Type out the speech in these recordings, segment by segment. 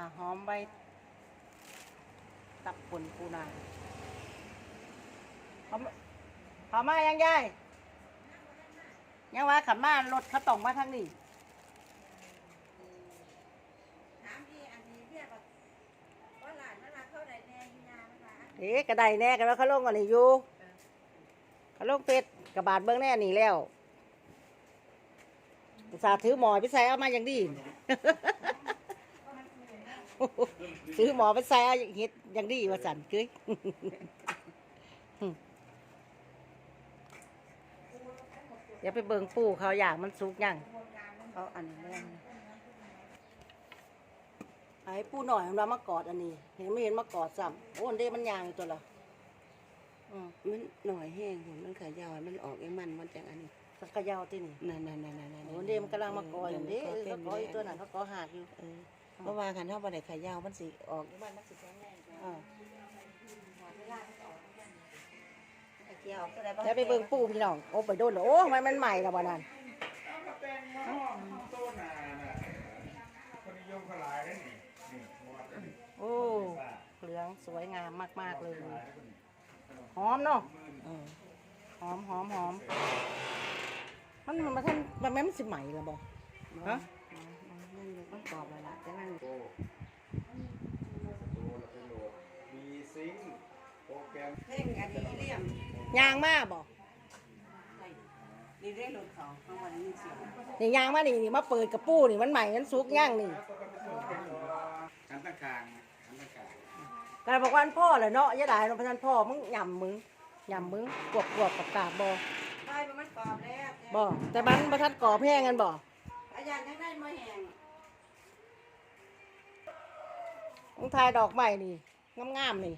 าหอมใบตับป่นปูนาเขาเขามายังยายยังว่าขันมารถเขาต้องมาทางนี้ถามพี่อันนี้เรียกว่าว่าหลานมันมาเข้าใดแน่ยีนามันมาเอ๊ะกระไดแน่กันว่าเขาลงกันนี่อยู่เขาลงเป็ดกระบาดเบื้องแน่นี่แล้วอุตส่าห์ถือหมอไปใส่เอามาอย่างดี ถือหมอไปใส่เอาอย่างเฮ็ดอย่างดีว่าสันคือเดี๋ยวไปเบิ่งปูเขาอยากมันสุกยังเขาอันนี้แม่นไอ้ปูหน่อยมันมามากอดอันนี้ เห็นไม่เห็นมากอดซ้ำโอ้อันเด้มันยางอยู่ตัวละอืมมันหน่อยแห้งผมมันขายาวมันออกเองมันมันจังอันนี้สักกะยาวที่นี่นั่นนั่นนั่นนั่นโอ้เด้มันกำลังมากอดอยู่เด้เออเขากออยู่ตัวนั้นเขากอหากอยู่ เออเพราะว่าคันเท่าบันไดขายาวมันสิออกบ้านมันสิแข็งแรงกว่าอ่าเวลามันออกกันไอ้เกี่ยวก็ได้บ่แล้วไปเบิ่งปูพี่น้องโอ้ไปโดนเหรอโอ้ทำไมมันใหม่ละบ่นั่นต้นน่ะน่ะคนนิยมเขาหลายได้นี่นี่หัวเป็นโอ้เหลืองสวยงามมาก ๆ เลย หอมเนาะเออหอมหอมหอมมันมันมันท่านมันแม่นสิใหม่ละบ่ฮะ มันอยู่ต้องกรอบแล้วล่ะแต่มันโตโตแล้วเป็นโหลดมีซิงค์โปรแกรมเพ่งอันนี้เลี่ยมยางมาบ่นี่เรียกรถเขาข้างวันนี้เสียงนี่ยางมานี่นี่มาเปิดกระปูนี่มันใหม่มันสุกย่างนี่ขันตะกลางขันตะกลางกายบอกว่าอันพ่อแหละเนาะยายดายเนาะพะนันพ่อมึงยำมึงยำมึงกวบกวบกับกาบบ่ใช่มันกรอบแล้วบ่แต่มันบ่ทันก่อแพงกันบ่อาจารย์ยังได้มาแห้ง มึงทายดอกใหม่นี่งามๆนี่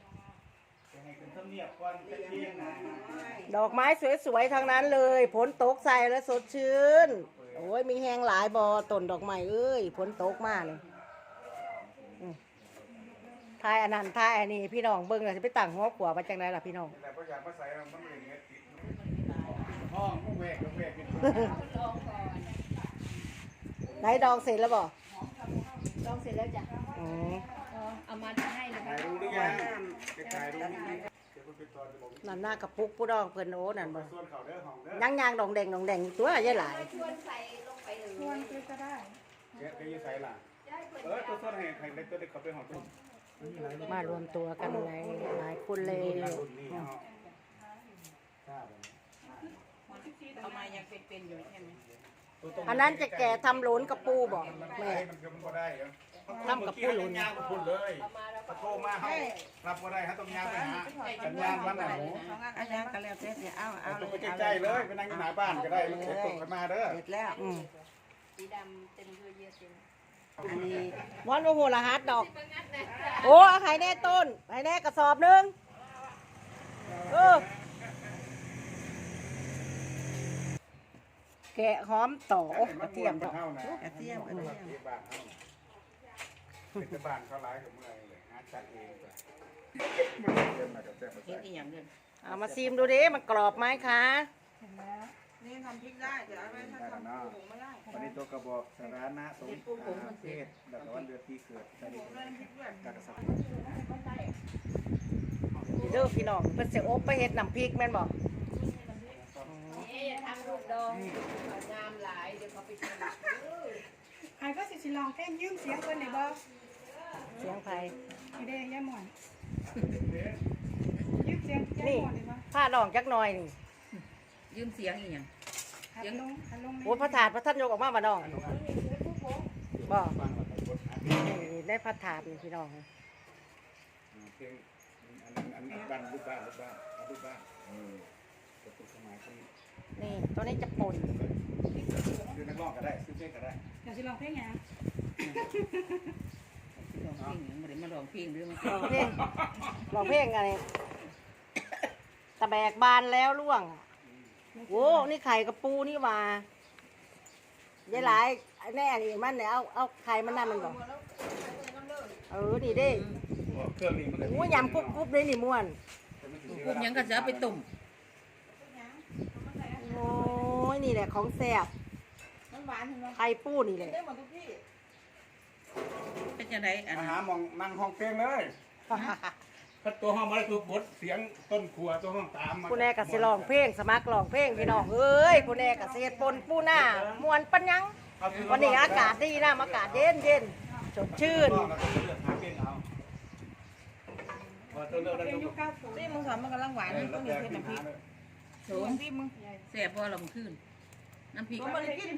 จะให้เป็นธรรมเนียบก่อนจะเที่ยงนะดอกไม้สวยๆทั้งนั้นเลยฝนตกใส่แล้วสดชื่น โอ้ยมีแหงหลายบอต้นดอกไม้เอ้ยฝนตกมากเลยอืมทายอันนั้นทายอันนี้พี่น้องเบิ่งเลยจะไปตั้งหัวขวามาจากไหนล่ะพี่น้อง แต่พออยากมาใส่มันไม่ได้เงี้ยติดห้องก็แวกก็แวกกันไหนดองเสร็จแล้วบ่ลองเสร็จแล้วจ้ะอืม เอามาให้เลยถ่ายรูปหรือยังจะถ่ายรูปนี่เดี๋ยวคุณไปต่อจะบอกนั่นหน้ากระปุกผู้ดองเพิ่นโอ้นั่นบ่ส่วนเขาเด้อของเด้อยังยางดองแดงดองแดงตัวยายหลายชวนใส่ลงไปเลยชวนก็ได้เดี๋ยวจะยืดใส่ล่ะเออตัวส่วนให้ให้เล็กตัวเด็กเขาไปห้องตุ้มมารวมตัวกันในหลายคนเลยเอามายังเป็นๆอยู่ใช่ไหมอันนั้นจะแก่ทำโหลนกระปูบ่แม่มันก็มันก็ได้เหรอ ทำกับผู้หลุนยางกับพุ่นเลยถ้าโทรมาเขารับก็ได้ฮะต้องยางไปหาสัญญาณวันไหนอาจารย์ก็แล้วแต่เนี่ยเอาเอาเอาไปใกล้ๆเลยไปนั่งอยู่หน้าบ้านก็ได้มันเสร็จตกกันมาเด้อเสร็จแล้วอืมสีดำเต็มเยอะเยอะเต็มอันนี้วันโอ้โหรหัสดอก โอ้เอาไข่แน่ต้นไข่แน่กระสอบหนึงเออแกะหอมต่อโอ้กระเทียมดอกกระเทียมกระเทียมบ้าน เขาเป็นบ้านเขาหลายกับเมื่อยเลยหาจัดเองจ้ะมันเทียมนะกับแซ่บเห็นอีกอย่างเดียวเอามาซีมดูดิมันกรอบไหมคะนี่ทำพริกได้แต่เอาไว้ถ้าทำปูผงไม่ได้วันนี้ตัวกระบอกสาระนะสงเพศแล้วก็วันเดือนปีเกิดได้ดีกากระสับเด้อพี่น้องเพิ่นสิอบไปเฮ็ดน้ำพริกแม่นบ่เอ๊ะทำลูกดองงามหลายเดี๋ยวเขาไปกิน ไอ้ก็สิสิลองเพลงยืมเสียงเพิ่นได้บ่เสียงไผนี่เด้ยายหมอนยืมเสียงยายนี่หมอนได้บ่ผ้าดองจักหน่อยนี่ยืมเสียงอีกอย่างหัดลงหัดลงในโอ้ยพระถาดพระท่านยกออกมาบ่น้องบ่ฟังว่าใส่บทนะนี่ได้พระถาดนี่พี่น้องเพลงอันอันอันบ้านลูกบ้านลูกบ้านลูกบ้านเออจะเป็นสมัยที่นี่ตัวนี้จะป่น คือนักร้องก็ได้ซื้อเพลงก็ได้เดี๋ยวสิลองเพลงหยังลองเพลงไม่ได้มาลองเพลงเรื่องลองเพลงลองเพลงอะไรตะแบกบานแล้วล่วงโอ้นี่ไข่กระปูนี่หว่ายายหลายแน่นี่มันเนี่ยเอาเอาไข่มันนั่นมันก่อนเออนี่เด้เครื่องนี้มันก็โอ้ยยำกรุบกรุบเลยนี่ม่วนกุ๊บยังก็จะเอาไปต้มโอ้ยนี่แหละของแซ่บมัน หวานเห็นไหมไข่ปูนี่แหละได้หมดทุกที่เป็นจังไดอันมาหาหมองนั่งห้องเพลงเลยถ้าตัวห้องมาได้ตัวบดเสียงต้นขัวตัวห้องตามมาผู้แน่ก็สิร้องเพลงสมัครร้องเพลงพี่น้องเอ้ยผู้แน่ก็สิเฮ็ดปนปูหน้ามวนปัญญัง วันนี้อากาศดีนะอากาศเย็นเย็นสดชื่นเราก็เลือกหาเพลงเอาพอตัวเลือกได้เป็นตัวยุคเก้าศูนย์นี่มึงสอนมันกำลังหวานเออนี่แล้ต้วองแต่มีเผ็ดที่น้ำพริหากเลยโถมที่มึงแซ่บพอเรามันขึ้นน้ำพริกผมบ่ได้กิน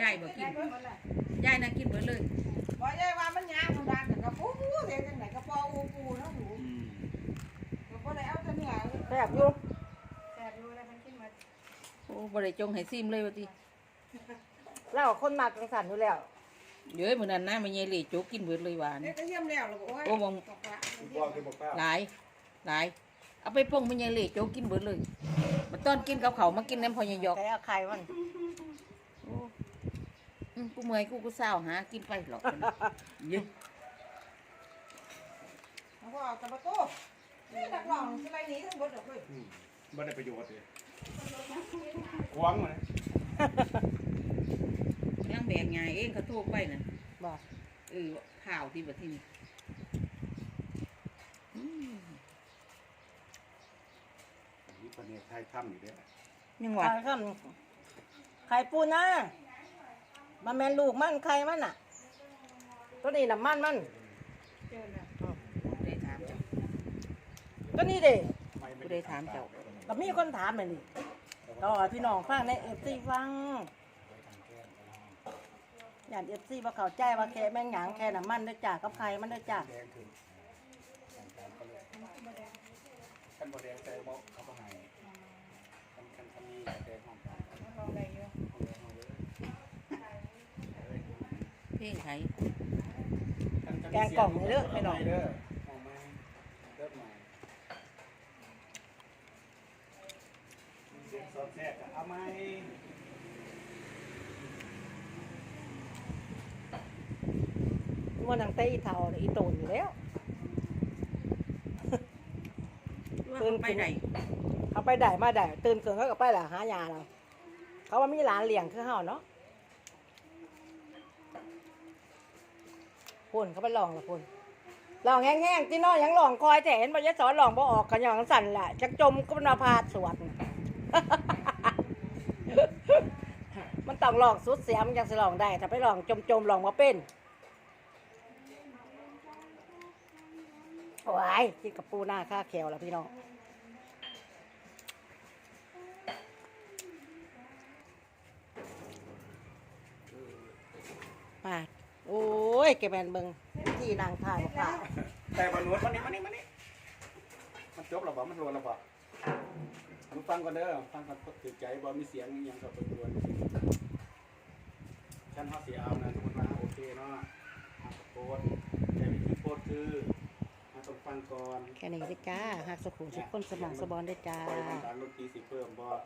ยายบ่กินเบิดละยายน่ะกินเบิดเลยบ่ได้ว่ามันยางมันดังแต่กระปูเฮ็ดจังไดกระปออูปูเนาะหนูอืมก็บ่ได้เอาแต่เนื้อแซ่บอยู่แสบอยู่แล้วมันกินหมดโอ้บ่ได้จงให้ซิมเลยว่าติเราคนมากจังสันอยู่แล้วเดี๋ยวมื้อนั้นนะมันยายเหล่โจกกินเบิดเลยหวานเด็กก็เยี่ยมแล้วแล้วก็โอ้ยโอ้บ่งตกละคุณพ่อคือบอกว่าหลายหลายเอาไปปรุงมันยายเหล่โจกกินเบิดเลยมาตอนกินกับเขาวมากินน้ำพอยายอกแต่เอาไข่มันโอ้ อืมกูเมื่อยกูกูเศร้าหากินไปหรอกยืนแล้วก็เอาตะบะโต้นี่นักร้องสิไรหนีทั้งหมดดอกเว้ยอืมไม่ได้ประโยชน์เลยกวางมาเลยยังแบกไงเองเขาโทรไปน่ะบอกเออข่าวที่แบบที่นี่อืมนี่ประเทศไทยทำอยู่เด้อยังไข่ว่าข้ามไข่ปูนะ มันแมนลูกมันไข่มันอะ ตัวนี้น้ำมันมันเจอแล้วได้ถามเจ้าตัวนี้เด้กูได้ถามเจ้าก็มีคนถามเลยนี่ก็ให้พี่น้องฟังในเอฟซีฟังอย่างเอฟซีว่าเข้าใจว่าแค่แม่งหยางแค่น้ำมันด้วยจ้ากับไข่มันด้วยจ้าแดงถึงขั้นบดแดงแต่บอกเขาก็ให้ขั้นขั้นขั้นนี้แดงห้องกลางลองได้อยู่ห้องแดงห้องเลย เพ ลงไทยแกงกล่องเลยเด้อพี่องเด้อห้องไม้เริ่มใหม่เสียงสดแทรกอะเอาไหมมันนังเตะอีเทาอีโตนอยู่แล้วว่าเขาไปไหนเขาไปได้มาได้ตื่นเกินเขาก็ไปหละหายาเราเขาว่ามีหลานเลี้ยงคือเฮาเนาะ พ่นเขาไปลองละพุ่นลองแห้งๆที่น้อยยังลองคอยแต่เห็นบรรยสอนลองบ่ออกกันอย่างสั่นแหละจักจมก็นาพาดสวนมันต้องลองสุดเสียมันยังสลองได้ ถ้าไปลองจมๆลองมาเป็นโอ้ยกินกับปูหน้าค่าแขวแล้วพี่น้อง ปาดโอ้ ยแกแมนเบิงที่นางทายบอกว่าแต่บอลนวดมันนี่มันนี่มันนี่มันจบแล้วบ่มันรวนแล้วบ่ผมฟังก่อนเด้อฟังก่อนติดใจบ่มีเสียงอิหยังกับตัวรวนฉันเขาเสียเอานะทุกคนว่าโอเคเนาะเอาโพสต์แต่วิธีโพสต์คือมาต้องฟังก่อนแค่นี้เลยจ้าหากสุขุมสุขคนสมองสบอนได้จ้าไปทางการดนตรีสิเพิ่มบ่